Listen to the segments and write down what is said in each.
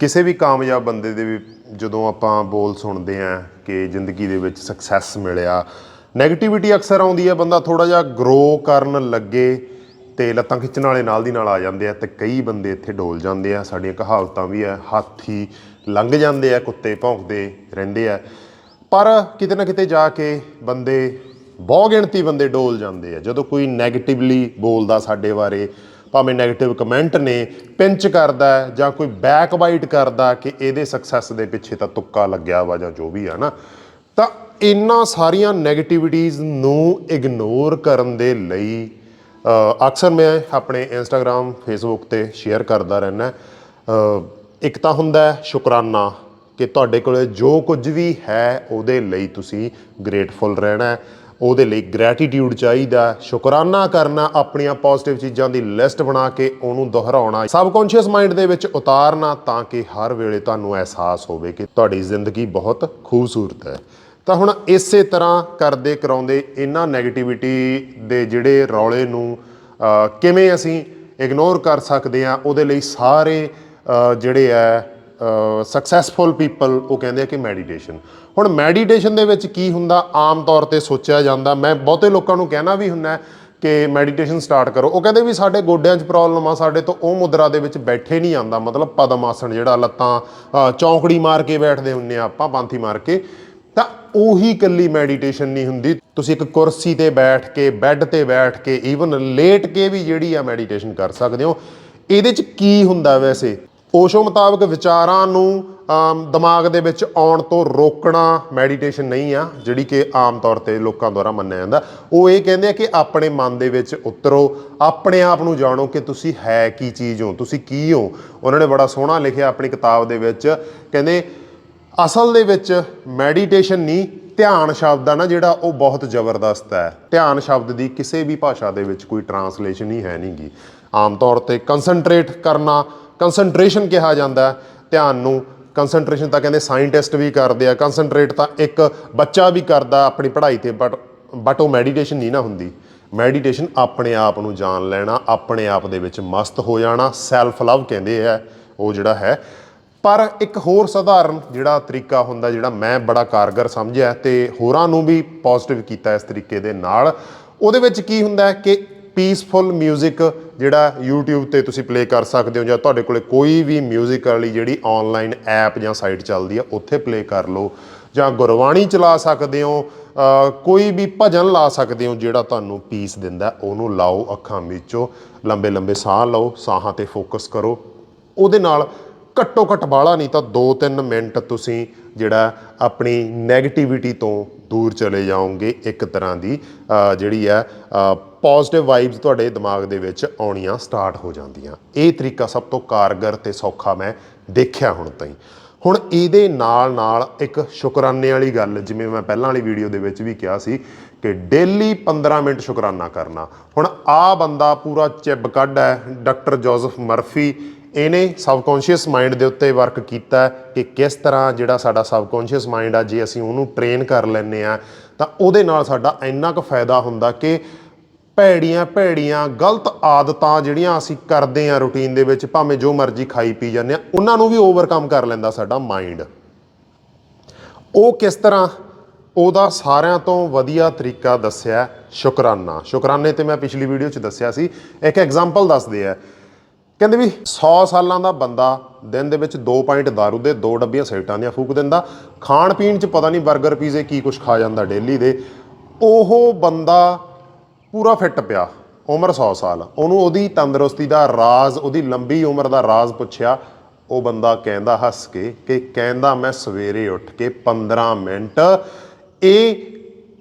ਕਿਸੇ ਵੀ ਕਾਮਯਾਬ ਬੰਦੇ ਦੇ ਵੀ ਜਦੋਂ ਆਪਾਂ ਬੋਲ ਸੁਣਦੇ ਆ ਕਿ ਜ਼ਿੰਦਗੀ ਦੇ ਵਿੱਚ ਸਕਸੈਸ ਮਿਲਿਆ 네ਗੇਟਿਵਿਟੀ ਅਕਸਰ ਆਉਂਦੀ ਹੈ, ਬੰਦਾ ਥੋੜਾ ਜਿਹਾ ਗਰੋ ਕਰਨ ਲੱਗੇ ਤੇ ਲੱਤਾਂ ਖਿੱਚਣ ਵਾਲੇ ਨਾਲ ਦੀ ਨਾਲ ਆ ਜਾਂਦੇ ਆ ਤੇ ਕਈ ਬੰਦੇ ਇੱਥੇ ਡੋਲ ਜਾਂਦੇ ਆ, ਸਾਡੀਆਂ ਕਹਾਵਤਾਂ ਵੀ ਆ, ਹਾਥੀ ਲੰਘ ਜਾਂਦੇ ਆ, ਕੁੱਤੇ ਭੌਂਕਦੇ ਰਹਿੰਦੇ ਆ। ਪਰ ਕਿਤੇ ਨਾ ਕਿਤੇ ਜਾ ਕੇ ਬੰਦੇ ਬਹੁ ਗਿਣਤੀ ਬੰਦੇ ਡੋਲ ਜਾਂਦੇ ਆ। ਜਦੋਂ ਕੋਈ 네ਗੇਟਿਵਲੀ ਬੋਲਦਾ ਸਾਡੇ ਬਾਰੇ ਭਾਵੇਂ 네ਗੇਟਿਵ ਕਮੈਂਟ ਨੇ ਪਿੰਚ ਕਰਦਾ ਜਾਂ ਕੋਈ ਬੈਕ ਬਾਈਟ ਕਰਦਾ ਕਿ ਇਹਦੇ ਸਕਸੈਸ ਦੇ ਪਿੱਛੇ ਤਾਂ ਤੁੱਕਾ ਲੱਗਿਆ ਵਾ ਜਾਂ ਜੋ ਵੀ ਆ ਨਾ, ਤਾਂ ਇਹਨਾਂ ਸਾਰੀਆਂ 네ਗੇਟਿਵਿਟੀਜ਼ ਨੂੰ ਇਗਨੋਰ ਕਰਨ ਦੇ ਲਈ ਅਕਸਰ ਮੈਂ ਆਪਣੇ ਇੰਸਟਾਗ੍ਰam ਫੇਸਬੁੱਕ ਤੇ ਸ਼ੇਅਰ ਕਰਦਾ ਰਹਿਣਾ ਇੱਕ ਤਾਂ ਹੁੰਦਾ ਸ਼ੁਕਰਾਨਾ ਕਿ ਤੁਹਾਡੇ ਕੋਲੇ ਜੋ ਕੁਝ ਵੀ ਹੈ, ਉਹਦੇ ਲਈ ਤੁਸੀਂ ਗ੍ਰੇਟਫੁਲ ਰਹਿਣਾ ਉਹਦੇ ਲਈ ਗ੍ਰੈਟੀਟਿਊਡ ਚਾਹੀਦਾ ਸ਼ੁਕਰਾਨਾ ਕਰਨਾ ਆਪਣੀਆਂ ਪੋਜ਼ਿਟਿਵ ਚੀਜ਼ਾਂ ਦੀ ਲਿਸਟ ਬਣਾ ਕੇ ਉਹਨੂੰ ਦੁਹਰਾਉਣਾ। ਸਬਕੌਂਸ਼ੀਅਸ ਮਾਈਂਡ ਦੇ ਵਿੱਚ ਉਤਾਰਨਾ ਤਾਂ ਕਿ ਹਰ ਵੇਲੇ ਤੁਹਾਨੂੰ ਅਹਿਸਾਸ ਹੋਵੇ ਕਿ ਤੁਹਾਡੀ ਜ਼ਿੰਦਗੀ ਬਹੁਤ ਖੂਬਸੂਰਤ ਹੈ। ਤਾਂ ਹੁਣ ਇਸੇ ਤਰ੍ਹਾਂ ਕਰਦੇ ਕਰਾਉਂਦੇ ਇਹਨਾਂ 네ਗੇਟਿਵਿਟੀ ਦੇ ਜਿਹੜੇ ਰੌਲੇ ਨੂੰ ਕਿਵੇਂ ਅਸੀਂ ਇਗਨੋਰ ਕਰ ਸਕਦੇ ਆ ਉਹਦੇ ਲਈ ਸਾਰੇ ਜਿਹੜੇ ਆ ਸਕਸੈਸਫੁਲ ਪੀਪਲ ਉਹ ਕਹਿੰਦੇ ਆ ਕਿ ਮੈਡੀਟੇਸ਼ਨ ਹੁਣ ਮੈਡੀਟੇਸ਼ਨ ਦੇ ਵਿੱਚ ਕੀ ਹੁੰਦਾ? ਆਮ ਤੌਰ ਤੇ ਸੋਚਿਆ ਜਾਂਦਾ। ਮੈਂ ਬਹੁਤੇ ਲੋਕਾਂ ਨੂੰ ਕਹਿਣਾ ਵੀ ਹੁੰਦਾ ਕਿ ਮੈਡੀਟੇਸ਼ਨ ਸਟਾਰਟ ਕਰੋ। ਉਹ ਕਹਿੰਦੇ ਵੀ ਸਾਡੇ ਗੋਡਿਆਂ 'ਚ ਪ੍ਰੋਬਲਮ ਆ, ਸਾਡੇ ਤੋਂ ਉਹ ਮੁਦਰਾ ਦੇ ਵਿੱਚ ਬੈਠੇ ਨਹੀਂ ਆਂਦਾ। ਮਤਲਬ ਪਦਮ ਆਸਣ ਜਿਹੜਾ, ਲੱਤਾਂ ਚੌਂਕੜੀ ਮਾਰ ਕੇ ਬੈਠਦੇ ਹੁੰਨੇ ਆ ਆਪਾਂ ਪਾਂਥੀ ਮਾਰ ਕੇ। ਤਾਂ ਉਹੀ ਕੱਲੀ ਮੈਡੀਟੇਸ਼ਨ ਨਹੀਂ ਹੁੰਦੀ। ਤੁਸੀਂ ਇੱਕ ਕੁਰਸੀ ਤੇ ਬੈਠ ਕੇ, ਬੈੱਡ ਤੇ ਬੈਠ ਕੇ ਈਵਨ ਲੇਟ ਕੇ ਵੀ ਜਿਹੜੀ ਆ ਮੈਡੀਟੇਸ਼ਨ ਕਰ ਸਕਦੇ ਹੋ। ਇਹਦੇ 'ਚ ਕੀ ਹੁੰਦਾ ਵੈਸੇ? ਓਸ਼ੋ ਮੁਤਾਬਕ ਵਿਚਾਰਾਂ ਨੂੰ ਦਿਮਾਗ ਦੇ ਵਿੱਚ ਆਉਣ ਤੋਂ ਰੋਕਣਾ ਮੈਡੀਟੇਸ਼ਨ ਨਹੀਂ ਆ, ਜਿਹੜੀ ਕਿ ਆਮ ਤੌਰ ਤੇ ਲੋਕਾਂ ਦੁਆਰਾ ਮੰਨਿਆ ਜਾਂਦਾ। ਉਹ ਇਹ ਕਹਿੰਦੇ ਆ ਕਿ ਆਪਣੇ ਮਨ ਦੇ ਵਿੱਚ ਉਤਰੋ, ਆਪਣੇ ਆਪ ਨੂੰ ਜਾਣੋ ਕਿ ਤੁਸੀਂ ਹੈ ਕੀ ਚੀਜ਼ ਹੋ, ਤੁਸੀਂ ਕੀ ਹੋ। ਉਹਨਾਂ ਨੇ ਬੜਾ ਸੋਹਣਾ ਲਿਖਿਆ ਆਪਣੀ ਕਿਤਾਬ ਦੇ ਵਿੱਚ, ਕਹਿੰਦੇ, ਅਸਲ ਦੇ ਵਿੱਚ ਮੈਡੀਟੇਸ਼ਨ ਨਹੀਂ, ਧਿਆਨ ਸ਼ਬਦ ਆ ਨਾ ਜਿਹੜਾ, ਉਹ ਬਹੁਤ ਜ਼ਬਰਦਸਤ ਹੈ। ਧਿਆਨ ਸ਼ਬਦ ਦੀ ਕਿਸੇ ਵੀ ਭਾਸ਼ਾ ਦੇ ਵਿੱਚ ਕੋਈ ਟਰਾਂਸਲੇਸ਼ਨ ਹੀ ਹੈ ਨਹੀਂਗੀ ਆਮ ਤੌਰ ਤੇ ਕਨਸੈਂਟਰੇਟ ਕਰਨਾ ਕਨਸੈਂਟਰੇਸ਼ਨ ਕਿਹਾ ਜਾਂਦਾ ਧਿਆਨ ਨੂੰ। ਕਨਸੈਂਟਰੇਸ਼ਨ ਤਾਂ ਕਹਿੰਦੇ ਸਾਇੰਟਿਸਟ ਵੀ ਕਰਦੇ ਆ ਕਨਸੈਂਟਰੇਟ ਤਾਂ ਇੱਕ ਬੱਚਾ ਵੀ ਕਰਦਾ ਆਪਣੀ ਪੜ੍ਹਾਈ ਤੇ ਬਟ ਬਟ ਉਹ ਮੈਡੀਟੇਸ਼ਨ ਨਹੀਂ ਨਾ ਹੁੰਦੀ। ਮੈਡੀਟੇਸ਼ਨ ਆਪਣੇ ਆਪ ਨੂੰ ਜਾਣ ਲੈਣਾ, ਆਪਣੇ ਆਪ ਦੇ ਵਿੱਚ ਮਸਤ ਹੋ ਜਾਣਾ ਸੈਲਫ ਲਵ ਕਹਿੰਦੇ ਆ, ਉਹ ਜਿਹੜਾ ਹੈ। ਪਰ ਇੱਕ ਹੋਰ ਸਧਾਰਨ ਜਿਹੜਾ ਤਰੀਕਾ ਹੁੰਦਾ, ਜਿਹੜਾ ਮੈਂ ਬੜਾ ਕਾਰਗਰ ਸਮਝਿਆ ਤੇ ਹੋਰਾਂ ਨੂੰ ਵੀ ਪੋਜ਼ਿਟਿਵ ਕੀਤਾ ਇਸ ਤਰੀਕੇ ਦੇ ਨਾਲ, ਉਹਦੇ ਵਿੱਚ ਕੀ ਹੁੰਦਾ ਹੈ ਕਿ ਪੀਸਫੁਲ 뮤직 ਜਿਹੜਾ YouTube ਤੇ ਤੁਸੀਂ ਪਲੇ ਕਰ ਸਕਦੇ ਹੋ ਜਾਂ ਤੁਹਾਡੇ ਕੋਲੇ ਕੋਈ ਵੀ 뮤직 ਵਾਲੀ ਜਿਹੜੀ ਆਨਲਾਈਨ ਐਪ ਜਾਂ ਸਾਈਟ ਚੱਲਦੀ ਆ, ਉੱਥੇ ਪਲੇ ਕਰ ਲਓ। ਜਾਂ ਗੁਰਬਾਣੀ ਚਲਾ ਸਕਦੇ ਹੋ ਕੋਈ ਵੀ ਭਜਨ ਲਾ ਸਕਦੇ ਹੋ ਜਿਹੜਾ ਤੁਹਾਨੂੰ ਪੀਸ ਦਿੰਦਾ, ਉਹਨੂੰ ਲਾਓ ਅੱਖਾਂ ਵਿੱਚੋਂ ਲੰਬੇ ਲੰਬੇ ਸਾਹ ਲਓ, ਸਾਹਾਂ ਤੇ ਫੋਕਸ ਕਰੋ। ਉਹਦੇ ਨਾਲ ਘੱਟੋ ਘੱਟ ਬਾਲਾ ਨਹੀਂ ਤਾਂ 2-3 ਮਿੰਟ ਤੁਸੀਂ ਜਿਹੜਾ ਆਪਣੀ 네ਗੇਟਿਵਿਟੀ ਤੋਂ ਦੂਰ ਚਲੇ ਜਾਓਗੇ ਇੱਕ ਤਰ੍ਹਾਂ ਦੀ ਜਿਹੜੀ ਹੈ ਪੋਜ਼ਿਟਿਵ ਵਾਈਬਸ ਤੁਹਾਡੇ ਦਿਮਾਗ ਦੇ ਵਿੱਚ ਆਉਣੀਆਂ ਸਟਾਰਟ ਹੋ ਜਾਂਦੀਆਂ। ਇਹ ਤਰੀਕਾ ਸਭ ਤੋਂ ਕਾਰਗਰ ਤੇ ਸੌਖਾ ਮੈਂ ਦੇਖਿਆ ਹੁਣ ਤਾਈਂ। ਹੁਣ ਇਹਦੇ ਨਾਲ ਨਾਲ ਇੱਕ ਸ਼ੁਕਰਾਨੇ ਵਾਲੀ ਗੱਲ, ਜਿਵੇਂ ਮੈਂ ਪਹਿਲਾਂ ਵਾਲੀ ਵੀਡੀਓ ਦੇ ਵਿੱਚ ਵੀ ਕਿਹਾ ਸੀ ਕਿ ਡੇਲੀ 15 ਮਿੰਟ ਸ਼ੁਕਰਾਨਾ ਕਰਨਾ। ਹੁਣ ਆ ਬੰਦਾ ਪੂਰਾ ਚਿੱਬ ਕੱਢ ਹੈ ਡਾਕਟਰ ਜੋਜ਼ਫ ਮਰਫੀ ਇਹਨੇ ਸਬਕੌਂਸ਼ੀਅਸ ਮਾਈਂਡ ਦੇ ਉੱਤੇ ਵਰਕ ਕੀਤਾ ਕਿ ਕਿਸ ਤਰ੍ਹਾਂ ਜਿਹੜਾ ਸਾਡਾ ਸਬਕੌਂਸ਼ੀਅਸ ਮਾਈਂਡ ਆ, ਜੇ ਅਸੀਂ ਉਹਨੂੰ ਟ੍ਰੇਨ ਕਰ ਲੈਂਦੇ ਆ ਤਾਂ ਉਹਦੇ ਨਾਲ ਸਾਡਾ ਇੰਨਾ ਕੁ ਫਾਇਦਾ ਹੁੰਦਾ ਕਿ ਭੈੜੀਆਂ ਭੈੜੀਆਂ ਗਲਤ ਆਦਤਾਂ ਜਿਹੜੀਆਂ ਅਸੀਂ ਕਰਦੇ ਆ ਰੁਟੀਨ ਦੇ ਵਿੱਚ, ਭਾਵੇਂ ਜੋ ਮਰਜ਼ੀ ਖਾਈ ਪੀ ਜਾਂਦੇ ਆ ਉਹਨਾਂ ਨੂੰ ਵੀ ਓਵਰਕਮ ਕਰ ਲੈਂਦਾ ਸਾਡਾ ਮਾਈਂਡ ਉਹ ਕਿਸ ਤਰ੍ਹਾਂ? ਉਹਦਾ ਸਾਰਿਆਂ ਤੋਂ ਵਧੀਆ ਤਰੀਕਾ ਦੱਸਿਆ ਸ਼ੁਕਰਾਨਾ। ਸ਼ੁਕਰਾਨੇ ਤੇ ਮੈਂ ਪਿਛਲੀ ਵੀਡੀਓ 'ਚ ਦੱਸਿਆ ਸੀ, ਇੱਕ ਐਗਜ਼ਾਮਪਲ ਦੱਸਦੇ ਆ। ਕਹਿੰਦੇ ਵੀ 100 ਸਾਲਾਂ ਦਾ ਬੰਦਾ ਦਿਨ ਦੇ ਵਿੱਚ 2 ਪੁਆਇੰਟ दारू ਦੇ 2 ਡੱਬੀਆਂ ਸਿਗਰਟਾਂ ਦੀਆਂ ਫੂਕ ਦਿੰਦਾ। ਖਾਣ ਪੀਣ 'ਚ ਪਤਾ ਨਹੀਂ 버ਗਰ ਪੀਜ਼ੇ ਕੀ ਕੁਝ ਖਾ ਜਾਂਦਾ ਡੇਲੀ ਦੇ। ਉਹ ਬੰਦਾ ਪੂਰਾ ਫਿੱਟ ਪਿਆ, ਉਮਰ 100 ਸਾਲ। ਉਹਨੂੰ ਉਹਦੀ ਤੰਦਰੁਸਤੀ ਦਾ ਰਾਜ਼, ਉਹਦੀ ਲੰਬੀ ਉਮਰ ਦਾ ਰਾਜ਼ ਪੁੱਛਿਆ, ਉਹ ਬੰਦਾ ਕਹਿੰਦਾ ਹੱਸ ਕੇ ਕਿ ਕਹਿੰਦਾ ਮੈਂ ਸਵੇਰੇ ਉੱਠ ਕੇ 15 ਮਿੰਟ ਇਹ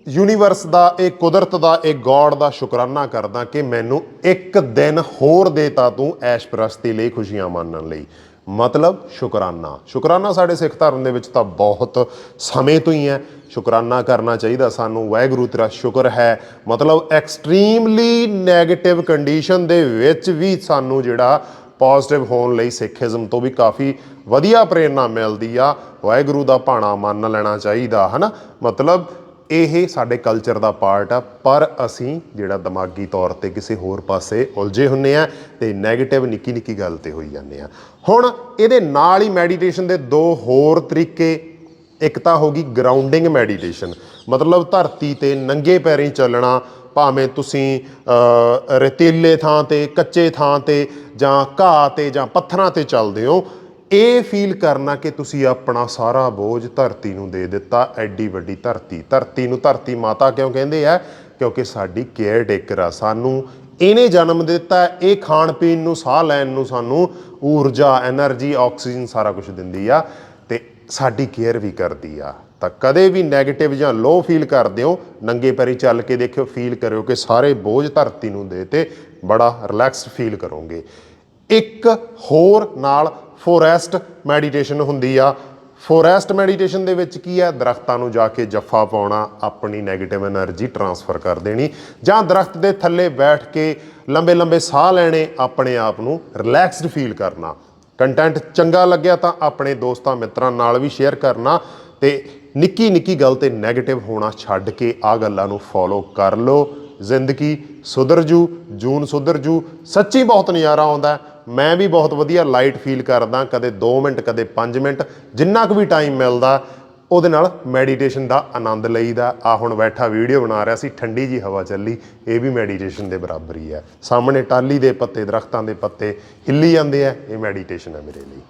ਯੂਨੀਵਰਸ ਦਾ, ਇਹ ਕੁਦਰਤ ਦਾ, ਇਹ ਗੋਡ ਦਾ ਸ਼ੁਕਰਾਨਾ ਕਰਦਾ ਕਿ ਮੈਨੂੰ ਇੱਕ ਦਿਨ ਹੋਰ ਦੇਤਾ ਤੂੰ ਐਸ਼ ਐਸ਼ਪ੍ਰਸਤੀ ਲਈ ਖੁਸ਼ੀਆਂ ਮਾਣਨ ਲਈ। ਮਤਲਬ ਸ਼ੁਕਰਾਨਾ। ਸ਼ੁਕਰਾਨਾ ਸਾਡੇ ਸਿੱਖ ਧਰਮ ਦੇ ਵਿੱਚ ਤਾਂ ਬਹੁਤ ਸਮੇਂ ਤੋਂ ਹੀ ਹੈ। ਸ਼ੁਕਰਾਨਾ ਕਰਨਾ ਚਾਹੀਦਾ ਸਾਨੂੰ। ਵਾਹਿਗੁਰੂ ਤੇਰਾ ਸ਼ੁਕਰ ਹੈ। ਮਤਲਬ ਐਕਸਟ੍ਰੀਮਲੀ 네ਗੇਟਿਵ ਕੰਡੀਸ਼ਨ ਦੇ ਵਿੱਚ ਵੀ ਸਾਨੂੰ ਜਿਹੜਾ ਪੋਜ਼ਿਟਿਵ ਹੋਣ ਲਈ ਸਿੱਖੀਜ਼ਮ ਤੋਂ ਵੀ ਕਾਫੀ ਵਧੀਆ ਪ੍ਰੇਰਣਾ ਮਿਲਦੀ ਆ। ਵਾਹਿਗੁਰੂ ਦਾ ਭਾਣਾ ਮੰਨ ਲੈਣਾ ਚਾਹੀਦਾ, ਹਨਾ? ਮਤਲਬ ਇਹ ਸਾਡੇ ਕਲਚਰ ਦਾ ਪਾਰਟ ਆ ਪਰ ਅਸੀਂ ਜਿਹੜਾ ਦਿਮਾਗੀ ਤੌਰ ਤੇ ਕਿਸੇ ਹੋਰ ਪਾਸੇ ਉਲਝੇ ਹੁੰਨੇ ਆ ਤੇ 네ਗੇਟਿਵ ਨਿੱਕੀ ਨਿੱਕੀ ਗੱਲ ਤੇ ਹੋਈ ਜਾਂਦੇ ਆ। ਹੁਣ ਇਹਦੇ ਨਾਲ ਹੀ ਮੈਡੀਟੇਸ਼ਨ ਦੇ ਦੋ ਹੋਰ ਤਰੀਕੇ। ਇੱਕ ਤਾਂ ਹੋ ਗਈ ਗਰਾਊਂਡਿੰਗ ਮੈਡੀਟੇਸ਼ਨ ਮਤਲਬ ਧਰਤੀ ਤੇ ਨੰਗੇ ਪੈਰੀਂ ਚੱਲਣਾ ਭਾਵੇਂ ਤੁਸੀਂ ਅ, ਥਾਂ ਤੇ ਕੱਚੇ ਥਾਂ ਤੇ ਜਾਂ ਘਾਹ ਤੇ ਜਾਂ ਪੱਥਰਾਂ ਤੇ ਚੱਲਦੇ ਹੋ ਇਹ ਫੀਲ ਕਰਨਾ ਕਿ ਤੁਸੀਂ ਆਪਣਾ ਸਾਰਾ ਬੋਝ ਧਰਤੀ ਨੂੰ ਦੇ ਦਿੱਤਾ, ਐਡੀ ਵੱਡੀ ਧਰਤੀ। ਧਰਤੀ ਨੂੰ ਧਰਤੀ ਮਾਤਾ ਕਿਉਂ ਕਹਿੰਦੇ ਆ? ਕਿਉਂਕਿ ਸਾਡੀ ਕੇਅਰ ਟੇਕਰ ਆ, ਸਾਨੂੰ ਇਹਨੇ ਜਨਮ ਦਿੱਤਾ, ਇਹ ਖਾਣ ਪੀਣ ਨੂੰ, ਸਾਹ ਲੈਣ ਨੂੰ ਸਾਨੂੰ ਊਰਜਾ એનર્ਜੀ ਆਕਸੀਜਨ ਸਾਰਾ ਕੁਝ ਦਿੰਦੀ ਆ ਤੇ ਸਾਡੀ ਕੇਅਰ ਵੀ ਕਰਦੀ ਆ। ਤਾਂ ਕਦੇ ਵੀ ਨੈਗੇਟਿਵ ਜਾਂ ਲੋ ਫੀਲ ਕਰਦੇ ਹੋ, ਨੰਗੇ ਪੈਰੀ ਚੱਲ ਕੇ ਦੇਖਿਓ ਫੀਲ ਕਰਿਓ ਕਿ ਸਾਰੇ ਬੋਝ ਧਰਤੀ ਨੂੰ ਦੇ ਤੇ ਬੜਾ ਰਿਲੈਕਸ ਫੀਲ ਕਰੋਗੇ। ਇੱਕ ਹੋਰ ਨਾਲ ਫੋਰੈਸਟ ਮੈਡੀਟੇਸ਼ਨ ਹੁੰਦੀ ਆ। ਫੋਰੈਸਟ ਮੈਡੀਟੇਸ਼ਨ ਦੇ ਵਿੱਚ ਕੀ ਹੈ ਦਰਖਤਾਂ ਨੂੰ ਜਾ ਕੇ ਜੱਫਾ ਪਾਉਣਾ, ਆਪਣੀ ਨੈਗੇਟਿਵ એનર્ਜੀ ਟਰਾਂਸਫਰ ਕਰ ਦੇਣੀ। ਜਾਂ ਦਰਖਤ ਦੇ ਥੱਲੇ ਬੈਠ ਕੇ ਲੰਬੇ ਲੰਬੇ ਸਾਹ ਲੈਣੇ, ਆਪਣੇ ਆਪ ਨੂੰ ਰਿਲੈਕਸਡ ਫੀਲ ਕਰਨਾ। ਕੰਟੈਂਟ ਚੰਗਾ ਲੱਗਿਆ ਤਾਂ ਆਪਣੇ ਦੋਸਤਾਂ ਮਿੱਤਰਾਂ ਨਾਲ ਵੀ ਸ਼ੇਅਰ ਕਰਨਾ ਤੇ ਨਿੱਕੀ ਨਿੱਕੀ ਗੱਲ ਤੇ ਨੈਗੇਟਿਵ ਹੋਣਾ ਛੱਡ ਕੇ ਆ ਗੱਲਾਂ ਨੂੰ ਫੋਲੋ ਕਰ ਲਓ। ਜ਼ਿੰਦਗੀ ਸੁਧਰ ਜੂ, ਜੂਨ ਸੁਧਰ ਜੂ, ਸੱਚੀ ਬਹੁਤ ਨਜ਼ਾਰਾ ਆਉਂਦਾ। ਮੈਂ ਵੀ ਬਹੁਤ ਵਧੀਆ ਲਾਈਟ ਫੀਲ ਕਰਦਾ, ਕਦੇ 2 ਮਿੰਟ, ਕਦੇ 5 ਮਿੰਟ, ਜਿੰਨਾ ਕੁ ਵੀ ਟਾਈਮ ਮਿਲਦਾ, ਉਹਦੇ ਨਾਲ ਮੈਡੀਟੇਸ਼ਨ ਦਾ ਆਨੰਦ ਲਈਦਾ। ਆ ਹੁਣ ਬੈਠਾ ਵੀਡੀਓ ਬਣਾ ਰਿਹਾ ਸੀ, ਠੰਡੀ ਜੀ ਹਵਾ ਚੱਲੀ, ਇਹ ਵੀ ਮੈਡੀਟੇਸ਼ਨ ਦੇ ਬਰਾਬਰ ਹੀ। ਹੈ ਸਾਹਮਣੇ ਟਾਲੀ ਦੇ ਪੱਤੇ, ਦਰਖਤਾਂ ਦੇ ਪੱਤੇ, ਹਿੱਲੀ ਜਾਂਦੇ ਆ, ਇਹ ਮੈਡੀਟੇਸ਼ਨ ਹੈ ਮੇਰੇ ਲਈ।